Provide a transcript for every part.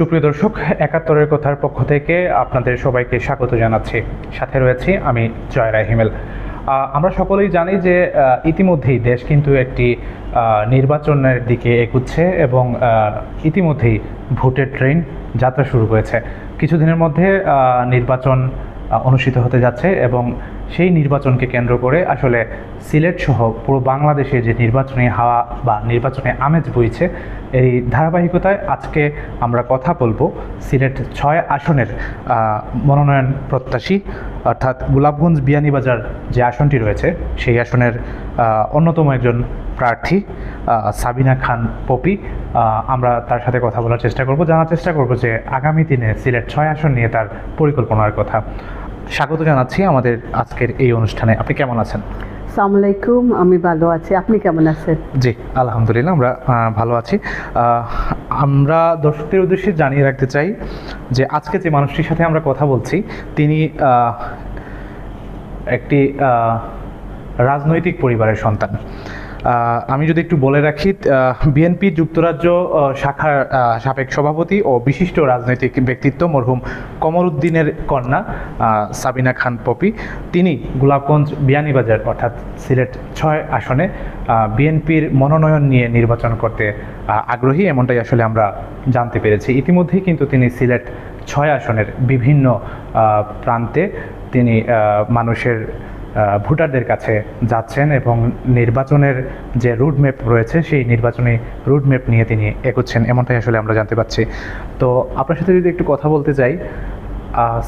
সুপ্রিয় দর্শক, একাত্তরের কথার পক্ষ থেকে আপনাদের সবাইকে স্বাগত জানাচ্ছি। সাথে রয়েছি আমি জয় রায় হিমেল। আমরা সকলেই জানি যে ইতিমধ্যেই দেশ কিন্তু একটি নির্বাচনের দিকে এগুচ্ছে এবং ইতিমধ্যেই ভোটের ট্রেন যাত্রা শুরু হয়েছে। কিছুদিনের মধ্যে নির্বাচন অনুষ্ঠিত হতে যাচ্ছে এবং সেই নির্বাচনকে কেন্দ্র করে আসলে সিলেট সহ পুরো বাংলাদেশে যে নির্বাচনী হাওয়া বা নির্বাচনী আমেজ বইছে, এই ধারাবাহিকতায় আজকে আমরা কথা বলব সিলেট ছয় আসনের মনোনয়ন প্রত্যাশী, অর্থাৎ গোলাপগঞ্জ বিয়ানীবাজার যে আসনটি রয়েছে, সেই আসনের অন্যতম একজন প্রার্থী সাবিনা খান পপি আমরা তার সাথে কথা বলার চেষ্টা করব। জানার চেষ্টা করব যে আগামী দিনে সিলেট ছয় আসন নিয়ে তার পরিকল্পনার কথা। স্বাগত জানাচ্ছি আমাদের আজকের এই অনুষ্ঠানে। আপনি কেমন আছেন? সালাম আলাইকুম আমি ভালো আছি। আপনি কেমন আছেন? জি আলহামদুলিল্লাহ আমরা ভালো আছি। আমরা দর্শকদের উদ্দেশ্যে জানিয়ে রাখতে চাই যে আজকে যে মানুষটির সাথে আমরা কথা বলছি তিনি একটি রাজনৈতিক পরিবারের সন্তান। আমি যদি একটু বলে রাখি বিএনপি যুক্তরাজ্য শাখার সাবেক সভাপতি ও বিশিষ্ট রাজনৈতিক ব্যক্তিত্ব মরহুম কমরুদ্দিনের কন্যা সাবিনা খান পপি। তিনি গোলাপগঞ্জ বিয়ানীবাজার, অর্থাৎ সিলেট ছয় আসনে বিএনপির মনোনয়ন নিয়ে নির্বাচন করতে আগ্রহী, এমনটাই আসলে আমরা জানতে পেরেছি। ইতিমধ্যেই কিন্তু তিনি সিলেট ছয় আসনের বিভিন্ন প্রান্তে তিনি মানুষের ভোটারদের কাছে যাচ্ছেন এবং নির্বাচনের যে রুটম্যাপ রয়েছে, সেই নির্বাচনী রুটম্যাপ নিয়ে তিনি এগোচ্ছেন। এমনটাই আসলে আমরা জানতে পারছি। তো আপনার সাথে যদি একটু কথা বলতে চাই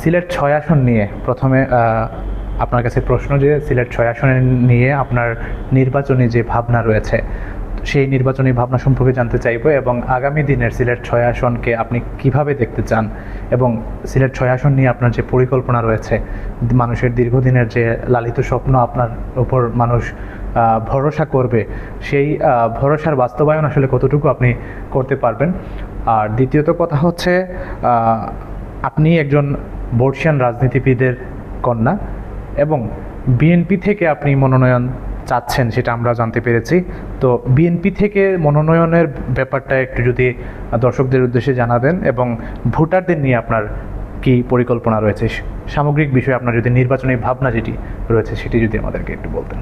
সিলেট ছয় আসন নিয়ে প্রথমে আপনার কাছে প্রশ্ন যে, সিলেট ছয় আসনের নিয়ে আপনার নির্বাচনী যে ভাবনা রয়েছে সেই নির্বাচনী ভাবনা সম্পর্কে জানতে চাইব এবং আগামী দিনের সিলেট ছয় আসনকে আপনি কীভাবে দেখতে চান? এবং সিলেট ছয় আসন নিয়ে আপনার যে পরিকল্পনা রয়েছে, মানুষের দীর্ঘদিনের যে লালিত স্বপ্ন আপনার উপর মানুষ ভরসা করবে, সেই ভরসার বাস্তবায়ন আসলে কতটুকু আপনি করতে পারবেন? আর দ্বিতীয়ত কথা হচ্ছে আপনি একজন বর্ষিয়ান রাজনীতিবিদের কন্যা এবং বিএনপি থেকে আপনি মনোনয়ন চাচ্ছেন সেটা আমরা জানতে পেরেছি। তো বিএনপি থেকে মনোনয়নের ব্যাপারটা একটু যদি দর্শকদের উদ্দেশ্যে জানাবেন এবং ভোটারদের নিয়ে আপনার কি পরিকল্পনা রয়েছে? সামগ্রিক বিষয়ে আপনার যদি নির্বাচনী ভাবনা যেটি রয়েছে সেটি যদি আমাদেরকে একটু বলতেন।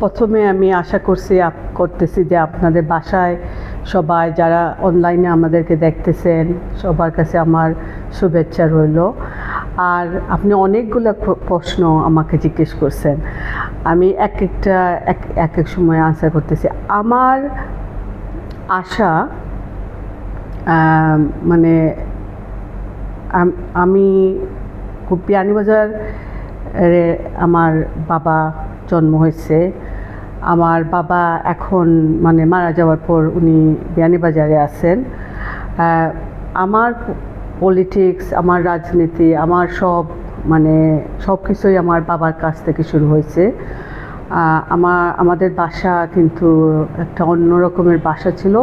প্রথমে আমি আশা করছি করতেছি যে আপনাদের বাসায় সবাই যারা অনলাইনে আমাদেরকে দেখতেছেন, সবার কাছে আমার শুভেচ্ছা রইল। আর আপনি অনেকগুলো প্রশ্ন আমাকে জিজ্ঞেস করছেন। আমি এক একটা, এক এক এক সময় আনসার করতেছি। আমার আশা মানে আমি খুব বিয়ানীবাজার আমার বাবা জন্ম হয়েছে। আমার বাবা এখন মানে মারা যাওয়ার পর উনি বিয়ানীবাজারে আছেন। আমার পলিটিক্স আমার রাজনীতি, আমার সব মানে সব কিছুই আমার বাবার কাছ থেকে শুরু হয়েছে। আমার, আমাদের বাসা কিন্তু একটা অন্য রকমের বাসা ছিল।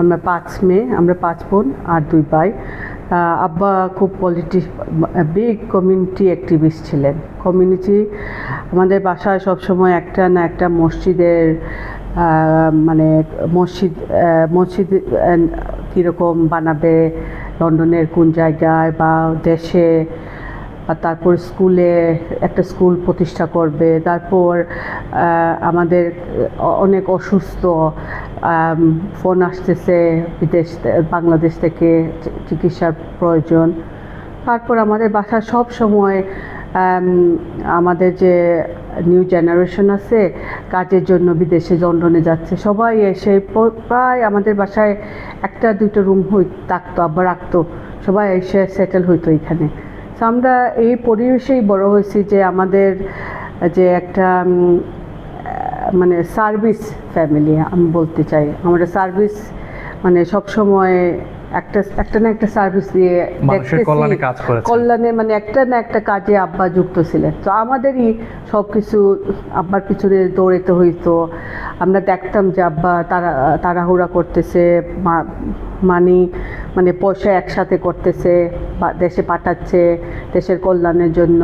আমরা পাঁচ মেয়ে, আমরা পাঁচ বোন আর দুই ভাই। আব্বা খুব পলিটি বিগ কমিউনিটি অ্যাক্টিভিস্ট ছিলেন। কমিউনিটি আমাদের বাসায় সবসময় একটা না একটা মসজিদের মানে মসজিদ মসজিদ কীরকম বানাবে লন্ডনের কোন জায়গায় বা দেশে তারপর স্কুলে একটা স্কুল প্রতিষ্ঠা করবে, তারপর আমাদের অনেক অসুস্থ ফোন আসতেছে বিদেশ বাংলাদেশ থেকে চিকিৎসার প্রয়োজন। তারপর আমাদের বাসা সব সময় আমাদের যে নিউ জেনারেশন আছে, কাজের জন্য বিদেশে লন্ডনে যাচ্ছে। সবাই এসে প্রায় আমাদের বাসায় একটা দুটো রুম হই, থাকতো আবার রাখতো। সবাই এসে সেটেল হইতো এখানে। তো আমরা এই পরিবেশেই বড় হয়েছি যে আমাদের যে একটা মানে সার্ভিস ফ্যামিলি আমি বলতে চাই। আমরা সার্ভিস মানে সব সময় একটা একটা না একটা সার্ভিস দিয়ে কল্যাণে কাজ করেছেন। কল্যাণে মানে একটা না একটা কাজে আব্বা যুক্ত ছিলেন। তো আমাদেরই সব কিছু আব্বার পিছনে দৌড়াতে হইতো। আমরা দেখতাম যে আব্বা তারা তাড়াহুড়া করতেছে মানি মানে পয়সা একসাথে করতেছে বা দেশে পাঠাচ্ছে দেশের কল্যাণের জন্য।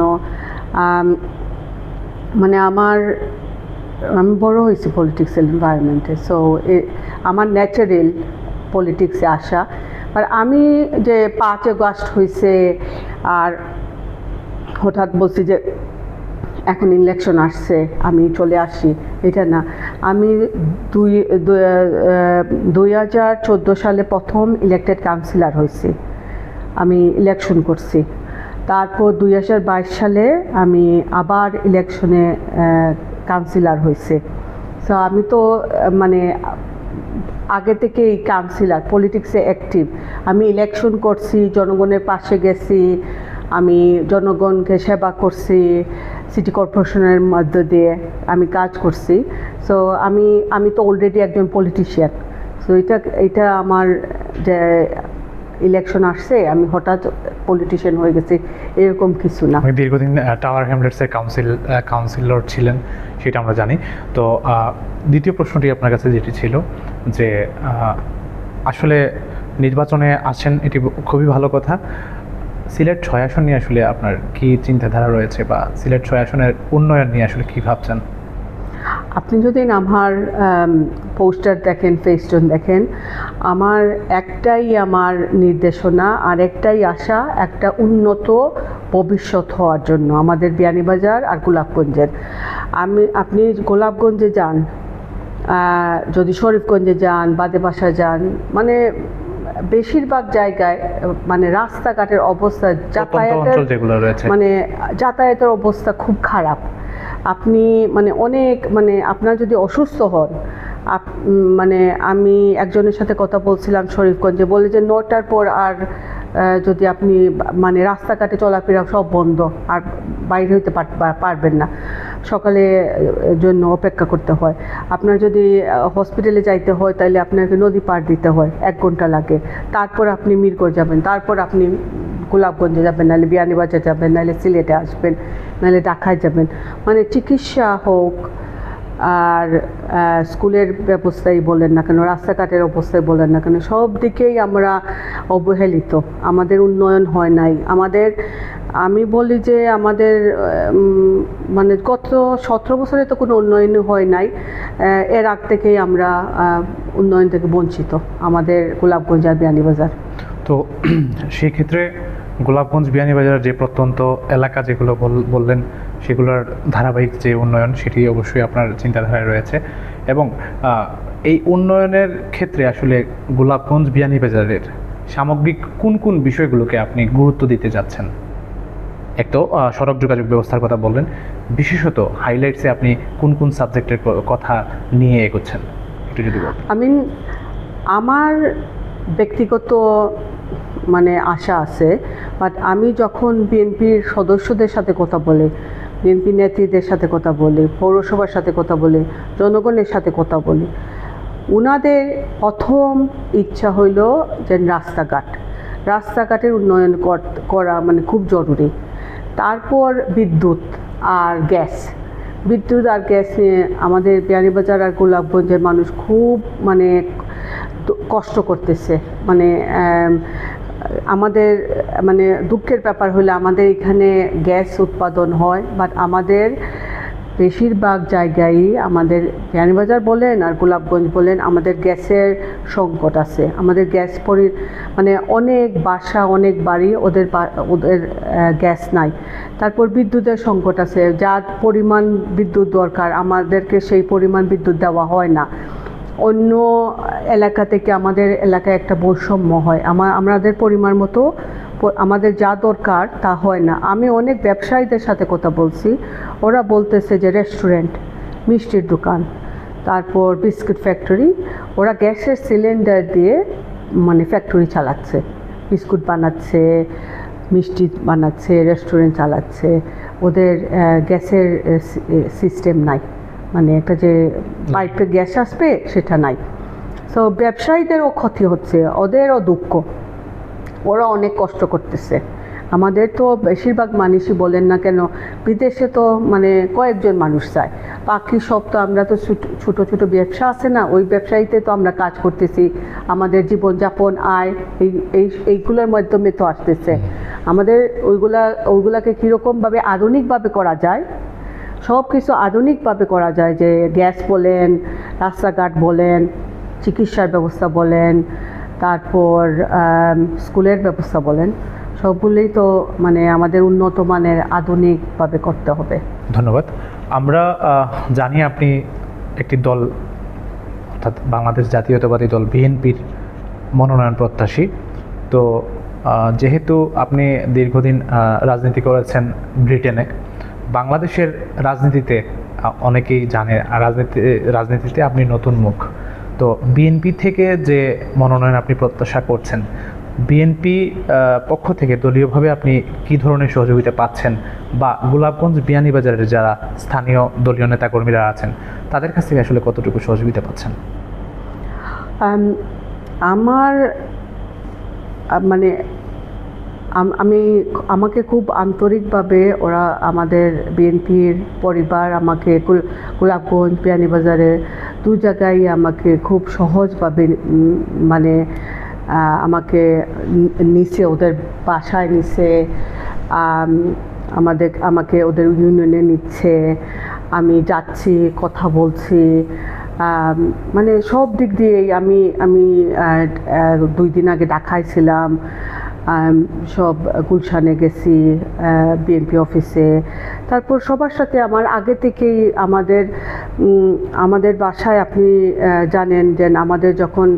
মানে আমার আমি বড় হয়েছি পলিটিক্যাল এনভায়রনমেন্টে সো আমার ন্যাচারাল পলিটিক্সে আসা। আর আমি যে পাঁচ আগস্ট হয়েছে আর হঠাৎ বলছি যে এখন ইলেকশন আসছে, আমি চলে আসি। এটা না, আমি দুই, দুই- হাজার সালে প্রথম ইলেক্টেড কাউন্সিলর হয়েছি আমি ইলেকশন করছি। তারপর দুই হাজার বাইশ সালে আমি আবার ইলেকশনে কাউন্সিলর হয়েছে সো আমি তো মানে আগে থেকেই কাউন্সিলর পলিটিক্সে অ্যাক্টিভ আমি ইলেকশন করছি, জনগণের পাশে গেছি, আমি জনগণকে সেবা করছি সিটি কর্পোরেশনের মধ্য দিয়ে আমি কাজ করছি। সো আমি আমি তো অলরেডি একজন পলিটিশিয়ান সো এটা এটা আমার যে ইলেকশন আসছে, আমি হঠাৎ পলিটিশিয়ান হয়ে গেছি, এরকম কিছু না। আপনি দীর্ঘদিন টাওয়ার হ্যামলেটসের কাউন্সিল কাউন্সিলর ছিলেন, সেটা আমরা জানি। তো দ্বিতীয় প্রশ্নটি আপনার কাছে যেটি ছিল যে আসলে নির্বাচনে আসেন এটি খুবই ভালো কথা। সিলেট ছয় আসন নিয়ে আসলে আপনার কি চিন্তাধারা রয়েছে বা সিলেট ছয় আসনের উন্নয়ন নিয়ে আসলে কি ভাবছেন? আপনি যদি আমার পোস্টার দেখেন ফেস্টুন দেখেন, আমার একটাই আমার নির্দেশনা আর একটাই আশা, একটা উন্নত ভবিষ্যৎ হওয়ার জন্য আমাদের বিয়ানীবাজার আর গোলাপগঞ্জের। আমি, আপনি গোলাপগঞ্জে যান যদি শরীফগঞ্জে যান বাদেবাসা যান মানে বেশিরভাগ জায়গায় মানে রাস্তাঘাটের অবস্থা যাতায়াতের মানে যাতায়াতের অবস্থা খুব খারাপ। আপনি মানে অনেক মানে আপনার যদি অসুস্থ হন আপ মানে আমি একজনের সাথে কথা বলছিলাম শরীফগঞ্জে বলে যে নটার পর আর যদি আপনি মানে রাস্তাঘাটে চলাফেরা সব বন্ধ আর বাইরে হইতে পারবেন না। সকালে জন্য অপেক্ষা করতে হয়। আপনার যদি হসপিটালে যাইতে হয় তাহলে আপনাকে নদী পার দিতে হয়, এক ঘণ্টা লাগে। তারপর আপনি মিরগড় যাবেন, তারপর আপনি গোলাপগঞ্জে যাবেন, নাহলে বিয়ানীবাজার যাবেন, নাহলে সিলেটে আসবেন, নাহলে ঢাকায় যাবেন। মানে চিকিৎসা হোক আর স্কুলের ব্যবস্থাই বলেন না কেন, রাস্তাঘাটের অবস্থায় বলেন না কেন, সব দিকেই আমরা অবহেলিত। আমাদের উন্নয়ন হয় নাই। আমাদের, আমি বলি যে আমাদের মানে গত সতেরো বছরে তো কোনো উন্নয়ন হয় নাই। এর আগ থেকেই আমরা উন্নয়ন থেকে বঞ্চিত আমাদের গোলাপগঞ্জ আর বিয়ানীবাজার। তো সেই ক্ষেত্রে গোলাপগঞ্জ বিয়ানীবাজার যে প্রত্যন্ত এলাকা যেগুলো বল- বললেন, সেগুলোর ধারাবাহিক যে উন্নয়ন, সেটি অবশ্যই আপনার চিন্তাধারায় রয়েছে। এবং এই উন্নয়নের ক্ষেত্রে আসলে গোলাপগঞ্জ বিয়ানীবাজারের সামগ্রিক কোন কোন বিষয়গুলোকে আপনি গুরুত্ব দিতে যাচ্ছেন? এক তো সড়ক যোগাযোগ ব্যবস্থার কথা বললেন। বিশেষত হাইলাইটসে আপনি কোন কোন সাবজেক্টের কথা নিয়ে এগোচ্ছেন? একটু যদি আমি আমার ব্যক্তিগত মানে আশা আছে। বাট আমি যখন বিএনপির সদস্যদের সাথে কথা বলি, বিএনপি নেত্রীদের সাথে কথা বলি, পৌরসভার সাথে কথা বলি, জনগণের সাথে কথা বলি, উনাদের প্রথম ইচ্ছা হইল যে রাস্তাঘাট। রাস্তাঘাটের উন্নয়ন কর- মানে খুব জরুরি। তারপর বিদ্যুৎ আর গ্যাস। বিদ্যুৎ আর গ্যাস নিয়ে আমাদের বিয়ানীবাজার আর গোলাপগঞ্জের মানুষ খুব মানে কষ্ট করতেছে। মানে আমাদের মানে দুঃখের ব্যাপার হলে আমাদের এখানে গ্যাস উৎপাদন হয় বাট আমাদের বেশিরভাগ জায়গায়ই আমাদের বিয়ানীবাজার বলেন আর গোলাপগঞ্জ বলেন আমাদের গ্যাসের সংকট আছে। আমাদের গ্যাস পরি মানে অনেক বাসা, অনেক বাড়ি ওদের ওদের গ্যাস নাই। তারপর বিদ্যুতের সংকট আছে। যার পরিমাণ বিদ্যুৎ দরকার, আমাদেরকে সেই পরিমাণ বিদ্যুৎ দেওয়া হয় না। অন্য এলাকা থেকে আমাদের এলাকায় একটা বৈষম্য হয়। আমার আমাদের পরিমাণ মতো আমাদের যা দরকার তা হয় না। আমি অনেক ব্যবসায়ীদের সাথে কথা বলছি। ওরা বলতেছে যে রেস্টুরেন্ট মিষ্টির দোকান, তারপর বিস্কুট ফ্যাক্টরি ওরা গ্যাসের সিলিন্ডার দিয়ে মানে ফ্যাক্টরি চালাচ্ছে। বিস্কুট বানাচ্ছে, মিষ্টি বানাচ্ছে রেস্টুরেন্ট চালাচ্ছে। ওদের গ্যাসের সিস্টেম নাই। মানে একটা যে পাইপে গ্যাস আসবে, সেটা নাই। সো ব্যবসায়ীদেরও ক্ষতি হচ্ছে, ওদেরও দুঃখ। ওরা অনেক কষ্ট করতেছে। আমাদের তো বেশিরভাগ মানুষই বলেন না কেন, বিদেশে তো মানে কয়েকজন মানুষ চায় বাকি সব তো আমরা তো ছোট- ছোট ছোট ব্যবসা আছে না, ওই ব্যবসায়ীতে তো আমরা কাজ করতেছি। আমাদের জীবনযাপন, আয়, এই এই, এইগুলোর মাধ্যমে তো আসতেছে। আমাদের ওইগুলা, ওইগুলাকে কীরকমভাবে আধুনিকভাবে করা যায় সব কিছু আধুনিকভাবে করা যায়, যে গ্যাস বলেন, রাস্তাঘাট বলেন, চিকিৎসার ব্যবস্থা বলেন, তারপর স্কুলের ব্যবস্থা বলেন, সবগুলোই তো মানে আমাদের উন্নত মানের আধুনিকভাবে করতে হবে। ধন্যবাদ। আমরা জানি আপনি একটি দল, অর্থাৎ বাংলাদেশ জাতীয়তাবাদী দল বিএনপির মনোনয়ন প্রত্যাশী। তো যেহেতু আপনি দীর্ঘদিন রাজনীতি করেছেন ব্রিটেনে বাংলাদেশের রাজনীতিতে অনেকেই জানে রাজনীতি, রাজনীতিতে আপনি নতুন মুখ। তো বিএনপি থেকে যে মনোনয়ন আপনি প্রত্যাশা করছেন, বিএনপি পক্ষ থেকে দলীয়ভাবে আপনি কি ধরনের সহযোগিতা পাচ্ছেন? বা গোলাপগঞ্জ বিয়ানীবাজারের যারা স্থানীয় দলীয় নেতাকর্মীরা আছেন, তাদের কাছ থেকে আসলে কতটুকু সহযোগিতা পাচ্ছেন? আমার মানে আম- আমি আমাকে খুব আন্তরিকভাবে ওরা আমাদের বিএনপির পরিবার আমাকে গোলাপগঞ্জ বিয়ানীবাজারে দু জায়গায় আমাকে খুব সহজভাবে মানে আমাকে নিচে ওদের বাসায় নিচে আমাদের আমাকে ওদের ইউনিয়নে নিচ্ছে আমি যাচ্ছি কথা বলছি মানে সব দিক দিয়েই আমি আমি দুই দিন আগে আম, সব গুলশানে গেছি বিএনপি অফিসে তারপর সবার সাথে আমার, আগে থেকেই আমাদের আমাদের বাসায় আপনি জানেন যে আমাদের যখন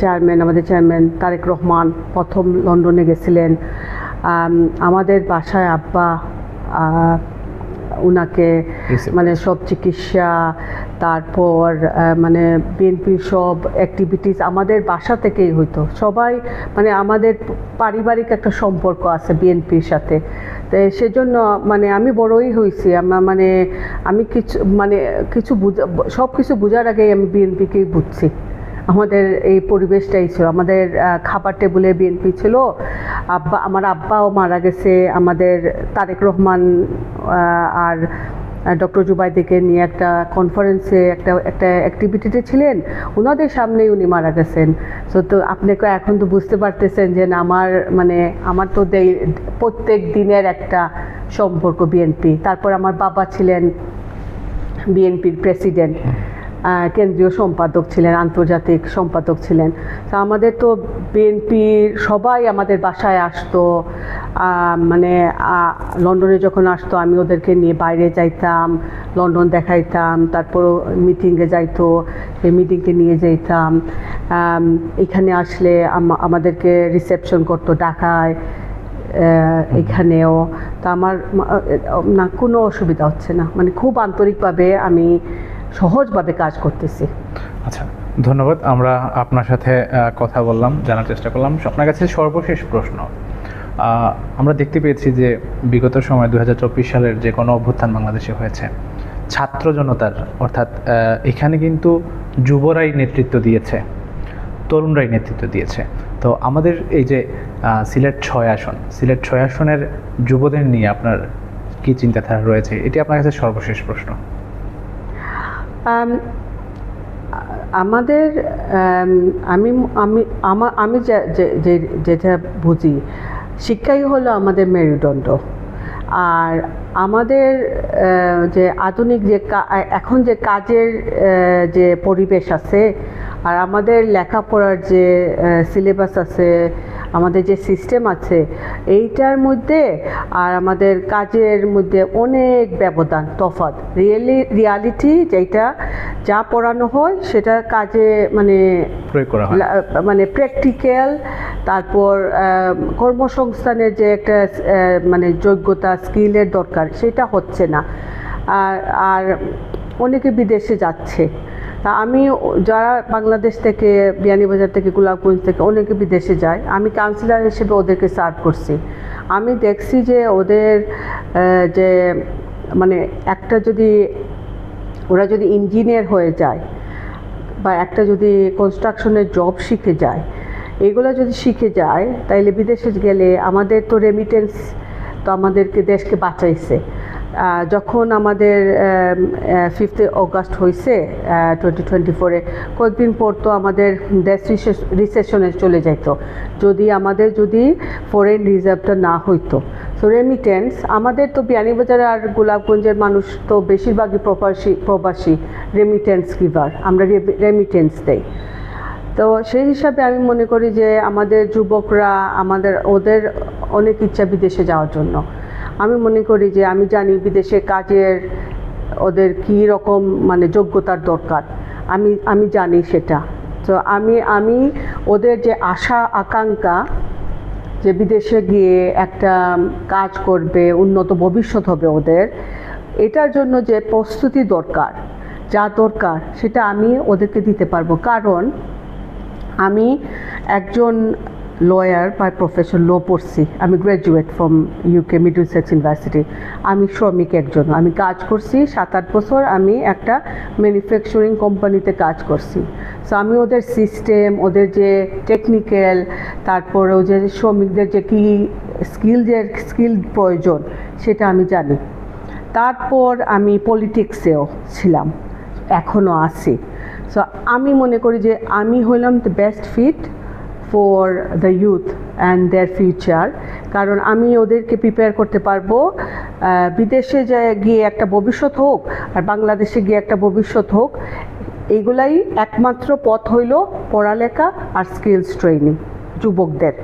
চেয়ারম্যান আমাদের চেয়ারম্যান তারেক রহমান প্রথম লন্ডনে গেছিলেন। আমাদের বাসায় আব্বা উনাকে মানে সব চিকিৎসা তারপর মানে বিএনপির সব অ্যাক্টিভিটিস আমাদের বাসা থেকেই হইতো। সবাই মানে আমাদের পারিবারিক একটা সম্পর্ক আছে বিএনপির সাথে। তো সেজন্য মানে আমি বড়ই হয়েছি আমার মানে আমি কিছু মানে কিছু বুঝা সব কিছু বোঝার আগেই আমি বিএনপিকেই বুঝছি। আমাদের এই পরিবেশটাই ছিল। আমাদের খাবার টেবিলে বিএনপি ছিল। আব্বা, আমার আব্বাও মারা গেছে। আমাদের তারেক রহমান আর ডক্টর জুবাইদিকে নিয়ে একটা কনফারেন্সে একটা একটা অ্যাক্টিভিটিতে ছিলেন। ওনাদের সামনেই উনি মারা গেছেন। সো তো আপনাকে এখন তো বুঝতে পারতেছেন যে আমার মানে আমার তো প্রত্যেক দিনের একটা সম্পর্ক বিএনপি। তারপর আমার বাবা ছিলেন বিএনপির প্রেসিডেন্ট কেন্দ্রীয় সম্পাদক ছিলেন, আন্তর্জাতিক সম্পাদক ছিলেন। তো আমাদের তো বিএনপির সবাই আমাদের বাসায় আসতো। মানে লন্ডনে যখন আসতো, আমি ওদেরকে নিয়ে বাইরে যাইতাম, লন্ডন দেখাইতাম, তারপর মিটিংয়ে যাইতো, সেই মিটিংকে নিয়ে যাইতাম। এখানে আসলে আমাদেরকে রিসেপশন করতো ঢাকায় এখানেও। তা আমার না, কোনো অসুবিধা হচ্ছে না। মানে খুব আন্তরিকভাবে আমি সহজভাবে কাজ করতেছে। আচ্ছা ধন্যবাদ। আমরা আপনার সাথে কথা বললাম, জানার চেষ্টা করলাম। আপনার কাছে সর্বশেষ প্রশ্ন। আমরা দেখতে পেয়েছি যে বিগত সময় দুহাজার চব্বিশ সালের যে কোনো অভ্যুত্থান বাংলাদেশে হয়েছে, ছাত্র জনতার, অর্থাৎ এখানে কিন্তু যুবরাই নেতৃত্ব দিয়েছে, তরুণরাই নেতৃত্ব দিয়েছে। তো আমাদের এই যে সিলেট ছয় আসন, সিলেট ছয় আসনের যুবদের নিয়ে আপনার কি চিন্তাধারা রয়েছে? এটি আপনার কাছে সর্বশেষ প্রশ্ন। আমাদের আমি আমি, আমা- আমি যে- যে- যেটা বুঝি, শিক্ষাই হলো আমাদের মেরুদণ্ড। আর আমাদের যে আধুনিক যে এখন যে কাজের যে পরিবেশ আছে, আর আমাদের লেখাপড়ার যে সিলেবাস আছে আমাদের যে সিস্টেম আছে এইটার মধ্যে আর আমাদের কাজের মধ্যে অনেক ব্যবধান তফাৎ। রিয়েলি রিয়ালিটি যেটা যা পড়ানো হয় সেটা কাজে মানে প্রয়োগ করা হয়। মানে প্র্যাকটিক্যাল তারপর কর্মসংস্থানের যে একটা মানে যোগ্যতা স্কিলের দরকার সেটা হচ্ছে না। আর আর অনেকে বিদেশে যাচ্ছে। তা আমি যারা বাংলাদেশ থেকে বিয়ানীবাজার থেকে, গোলাপগঞ্জ থেকে অনেকে বিদেশে যায়, আমি কাউন্সিলর হিসেবে ওদেরকে সার্ভ করছি। আমি দেখছি যে ওদের যে মানে একটা যদি, ওরা যদি ইঞ্জিনিয়ার হয়ে যায় বা একটা যদি কনস্ট্রাকশনের জব শিখে যায়, এগুলো যদি শিখে যায়, তাইলে বিদেশে গেলে আমাদের তো রেমিটেন্স তো আমাদেরকে দেশকে বাঁচাইছে। যখন আমাদের ফিফথ অগাস্ট হয়েছে টোয়েন্টি টোয়েন্টি ফোরে কয়েকদিন পর তো আমাদের দেশ রিসেশনে চলে যেত যদি আমাদের, যদি ফরেন রিজার্ভটা না হইতো। সো রেমিটেন্স আমাদের তো বিয়ানীবাজার আর গোলাপগঞ্জের মানুষ তো বেশিরভাগই প্রবাসী প্রবাসী রেমিটেন্স গিভার আমরা রেমিটেন্স দেই। তো সেই হিসাবে আমি মনে করি যে আমাদের যুবকরা, আমাদের, ওদের অনেক ইচ্ছা বিদেশে যাওয়ার জন্য। আমি মনে করি যে আমি জানি বিদেশে কাজের ওদের কী রকম মানে যোগ্যতার দরকার। আমি আমি জানি সেটা। তো আমি আমি ওদের যে আশা, আকাঙ্ক্ষা যে বিদেশে গিয়ে একটা কাজ করবে, উন্নত ভবিষ্যৎ হবে ওদের, এটার জন্য যে প্রস্তুতি দরকার, যা দরকার, সেটা আমি ওদেরকে দিতে পারব। কারণ আমি একজন লয়ার বাই প্রফেশন ল পড়ছি। আমি graduate from UK Middlesex university আমি শ্রমিক একজন। আমি কাজ করছি সাত আট বছর। আমি একটা ম্যানুফ্যাকচারিং কোম্পানিতে কাজ করছি। সো আমি ওদের সিস্টেম ওদের যে টেকনিক্যাল তারপরে যে শ্রমিকদের যে কী স্কিল যে স্কিল প্রয়োজন, সেটা আমি জানি। তারপর আমি পলিটিক্সেও ছিলাম। এখনও আছি। সো আমি মনে করি যে আমি হলাম the best fit for the youth and their future কারণ আমি ওদেরকে প্রিপেয়ার করতে পারব বিদেশে গিয়ে একটা ভবিষ্যৎ হোক আর বাংলাদেশে গিয়ে একটা ভবিষ্যৎ হোক এইগুলাই একমাত্র পথ হইল পড়ালেখা আর স্কিলস ট্রেনিং যুবকদের।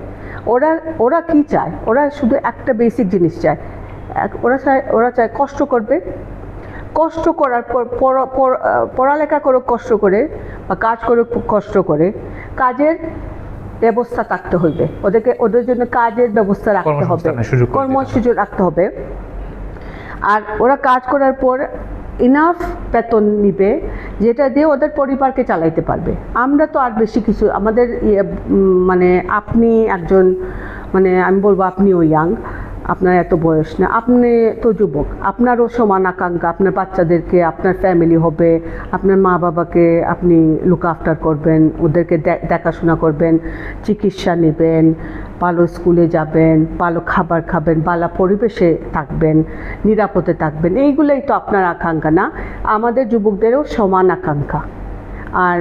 ওরা ওরা কি চায়? ওরা শুধু একটা বেসিক জিনিস চায়। ওরা চায় ওরা চায় কষ্ট করবে। কষ্ট করার পর পড়ালেখা করুক কষ্ট করে বা কাজ করুক কষ্ট করে। কাজের ব্যবস্থা থাকতে হইবে। ওদেরকে ওদের জন্য কাজের ব্যবস্থা রাখতে হবে। কর্মসূচি রাখতে হবে। আর ওরা কাজ করার পর ইনাফ বেতন নিবে যেটা দিয়ে ওদের পরিবারকে চালাইতে পারবে। আমরা তো আর বেশি কিছু আমাদের ইয়ে, মানে আপনি একজন মানে আমি বলব আপনিও ইয়াং আপনার এত বয়স না, আপনি তো যুবক, আপনারও সমান আকাঙ্ক্ষা, আপনার বাচ্চাদেরকে, আপনার ফ্যামিলি হবে, আপনার মা বাবাকে আপনি লুক আফটার করবেন, ওদেরকে দেখাশোনা করবেন, চিকিৎসা নেবেন, ভালো স্কুলে যাবেন, ভালো খাবার খাবেন, ভালো পরিবেশে থাকবেন, নিরাপদে থাকবেন, এইগুলোই তো আপনার আকাঙ্ক্ষা না, আমাদের যুবকদেরও সমান আকাঙ্ক্ষা। আর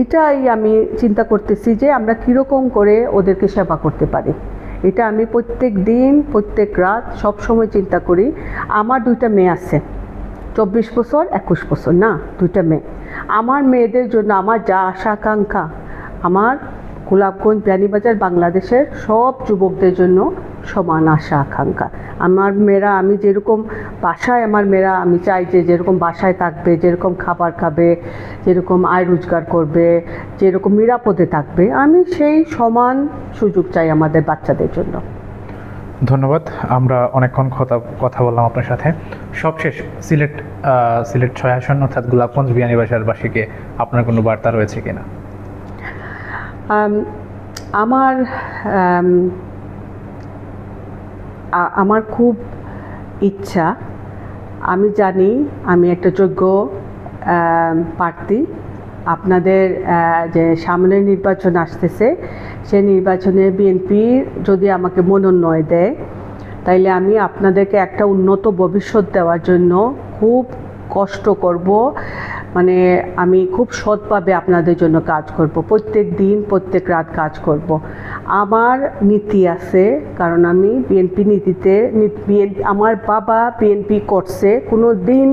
এটাই আমি চিন্তা করতেছি যে আমরা কীরকম করে ওদেরকে সেবা করতে পারি। এটা আমি প্রত্যেক দিন, প্রত্যেক রাত সব সময় চিন্তা করি, আমার দুইটা মেয়ে আছে। চব্বিশ বছর, একুশ বছর, না, দুইটা মেয়ে। আমার মেয়েদের জন্য আমার যা আশা আকাঙ্ক্ষা আমার গোলাপগঞ্জ বিয়ানীবাজার বাংলাদেশের সব যুবকদের জন্য সমান আশা, আকাঙ্ক্ষা। আমার মেয়েরা, আমি যেরকম বাসায়, আমার মেয়েরা, আমি চাই যে যেরকম বাসায় থাকবে, যেরকম খাবার খাবে, যেরকম আয় রোজগার করবে, যেরকম নিরাপদে থাকবে, আমি সেই সমান সুযোগ চাই আমাদের বাচ্চাদের জন্য। ধন্যবাদ। আমরা অনেকক্ষণ কথা কথা বললাম আপনার সাথে। সবশেষ, সিলেট সিলেট ছয় আসন, অর্থাৎ গোলাপগঞ্জ বিয়ানীবাসার বাসীকে আপনার কোনো বার্তা রয়েছে কিনা? আমার আমার খুব ইচ্ছা। আমি জানি আমি একটা যোগ্য প্রার্থী। আপনাদের যে সামনের নির্বাচন আসতেছে, সেই নির্বাচনে বিএনপি যদি আমাকে মনোনয় দেয়, তাইলে আমি আপনাদেরকে একটা উন্নত ভবিষ্যৎ দেওয়ার জন্য খুব কষ্ট করব। মানে আমি খুব সৎভাবে আপনাদের জন্য কাজ করব। প্রত্যেক দিন, প্রত্যেক রাত কাজ করব। আমার নীতি আছে, কারণ আমি বিএনপি নীতিতে আমার বাবা বিএনপি করছে কোনো দিন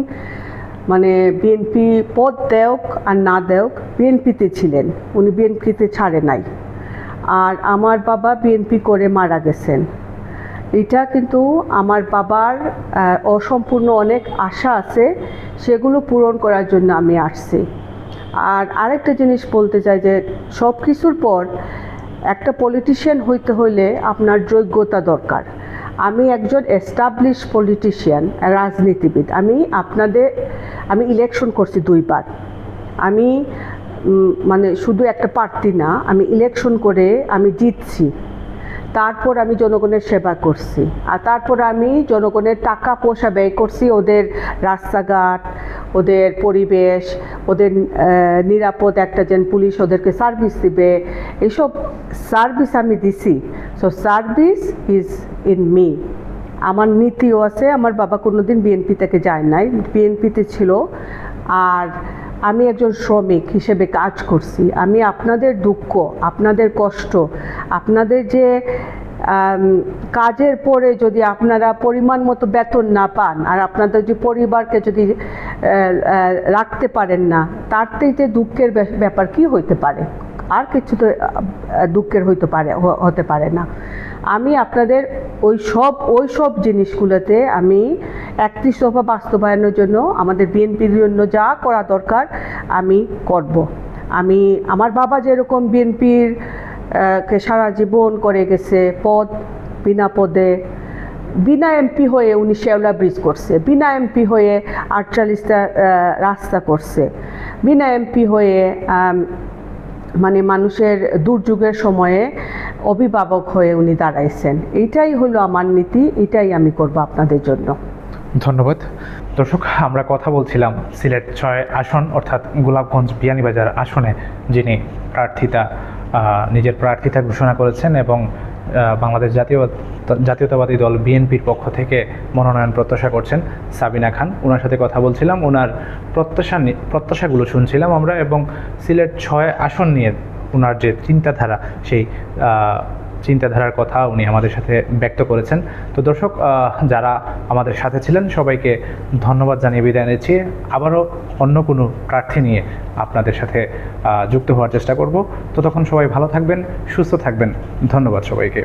মানে বিএনপি পদ দেওক আর না দেওক বিএনপিতে ছিলেন। উনি বিএনপিতে ছাড়ে নাই। আর আমার বাবা বিএনপি করে মারা গেছেন। এটা কিন্তু আমার বাবার অসম্পূর্ণ অনেক আশা আছে, সেগুলো পূরণ করার জন্য আমি আসছি। আর আরেকটা জিনিস বলতে চাই যে সব কিছুর পর একটা পলিটিশিয়ান হইতে হইলে আপনার যোগ্যতা দরকার। আমি একজন এস্টাবলিশ পলিটিশিয়ান রাজনীতিবিদ। আমি আপনাদের, আমি ইলেকশন করছি দুইবার। আমি মানে শুধু একটা প্রার্থী না, আমি ইলেকশন করে আমি জিতছি। তারপর আমি জনগণের সেবা করছি। আর তারপর আমি জনগণের টাকা পয়সা ব্যয় করছি, ওদের রাস্তাঘাট, ওদের পরিবেশ, ওদের নিরাপদ একটা যেন পুলিশ ওদেরকে সার্ভিস দিবে। এইসব সার্ভিস আমি দিছি। So service is in me আমার নীতিও আছে, আমার বাবা কোনোদিন বিএনপি থেকে যায় নাই। বিএনপিতে ছিল। আর আমি একজন শ্রমিক হিসেবে কাজ করছি। আমি আপনাদের দুঃখ আপনাদের কষ্ট আপনাদের যে কাজের পরে যদি আপনারা পরিমাণ মতো বেতন না পান আর আপনাদের যে পরিবারকে যদি রাখতে পারেন না, তার থেকে দুঃখের ব্যাপার কি হইতে পারে? আর কিছু তো দুঃখের হইতে পারে হতে পারে না। আমি আপনাদের ওই সব ওই সব জিনিসগুলোতে আমি একত্রিশ দফা বাস্তবায়নের জন্য, আমাদের বিএনপির জন্য যা করা দরকার, আমি করব। আমি, আমার বাবা যেরকম বিএনপির সারা জীবন করে গেছে পদ, বিনা পদে। বিনা এমপি হয়ে উনি শেওলা ব্রিজ করছে। বিনা এমপি হয়ে আটচল্লিশটা রাস্তা করছে। বিনা এমপি হয়ে মানে মানুষের দুর্যোগের সময়ে অভিভাবক হয়ে উনি দাঁড়াইছেন। এইটাই হলো আমার নীতি, এটাই আমি করব আপনাদের জন্য। ধন্যবাদ। দর্শক, আমরা কথা বলছিলাম সিলেট ছয় আসন, অর্থাৎ গোলাপগঞ্জ বিয়ানীবাজার আসনে, যিনি প্রার্থিতা নিজের প্রার্থিতা ঘোষণা করেছেন এবং বাংলাদেশ জাতীয় জাতীয়তাবাদী দল বিএনপির পক্ষ থেকে মনোনয়ন প্রত্যাশা করছেন সাবিনা খান। ওনার সাথে কথা বলছিলাম ওনার প্রত্যাশা প্রত্যাশাগুলো শুনছিলাম আমরা এবং সিলেট ছয় আসন নিয়ে ওনার যে চিন্তাধারা, সেই চিন্তাধারার কথা উনি আমাদের সাথে ব্যক্ত করেছেন। তো দর্শক যারা আমাদের সাথে ছিলেন, সবাইকে ধন্যবাদ জানিয়ে বিদায় নিচ্ছি। আবারও অন্য কোনো প্রার্থী নিয়ে আপনাদের সাথে যুক্ত হওয়ার চেষ্টা করব। ততক্ষণ সবাই ভালো থাকবেন, সুস্থ থাকবেন। ধন্যবাদ সবাইকে।